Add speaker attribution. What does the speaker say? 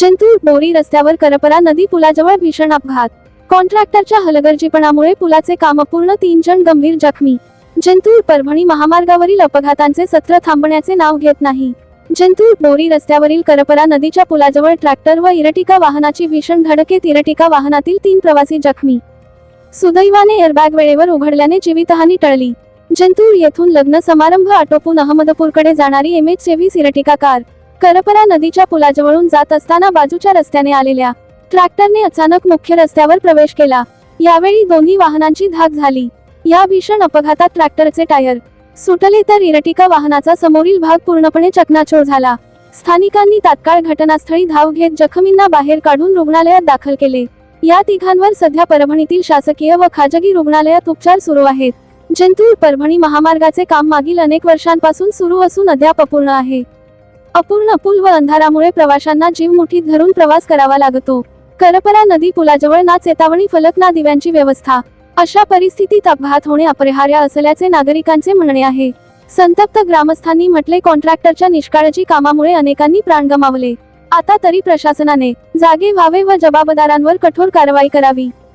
Speaker 1: जंतूर बोरी रस्त्यावर करपरा नदी पुलाजवळ भीषण अपघात. कॉन्ट्रॅक्टरच्या हलगर्जीपणामुळे पुलाचे काम अपूर्ण तीन जण गंभीर जखमी. जंतूर परभणी महामार्गावरील अपघातांचे सत्र थांबण्याचे नाव घेत नाही. जंतूर बोरी रस्त्यावरील करपरा नदीच्या पुलाजवळ ट्रॅक्टर व इरटिका वाहनाची भीषण धडकेत इरटिका वाहनातील तीन प्रवासी जखमी. सुदैवाने एअरबॅग वेळेवर उघडल्याने जीवितहानी टळली. जंतूर येथून लग्न समारंभ आटोपून अहमदपूरकडे जाणारी एम एच सेव्हीस इरटिका कार. करपरा नदीच्या पुलाजवळून जात असताना बाजूच्या रस्त्याने आलेल्या ट्रॅक्टरने अचानक मुख्य रस्त्यावर प्रवेश केला. यावेळी दोन्ही वाहनांची धाक झाली. या भीषण अपघातात ट्रॅक्टरचे टायर सुटले तर इरटिका वाहनाचा समोरील भाग पूर्णपणे चकनाचूर झाला. स्थानिकांनी तात्काळ घटनास्थळी धाव घेत जखमींना बाहेर काढून रुग्णालयात दाखल केले. या तिघांवर सध्या परभणीतील शासकीय व खाजगी रुग्णालयात उपचार सुरू आहेत. जंतूर परभणी महामार्गाचे काम मागील अनेक वर्षांपासून सुरू असून अद्याप अपूर्ण आहे. अपूर्ण पूल व अंधारामुळे प्रवाशांना जीव मुठीत धरून प्रवास करावा लागतो. करपरा नदी पुलाजवळ ना चेतावणी फलक ना दिव्यांची व्यवस्था. अशा परिस्थितीत अपघात होणे अपरिहार्य असल्याचे नागरिकांचे म्हणणे आहे. संतप्त ग्रामस्थांनी म्हटले कॉन्ट्रॅक्टरच्या निष्काळजी कामामुळे अनेकांनी प्राण गमावले. आता तरी प्रशासनाने जागे व्हावे व जबाबदारांवर कठोर कारवाई करावी.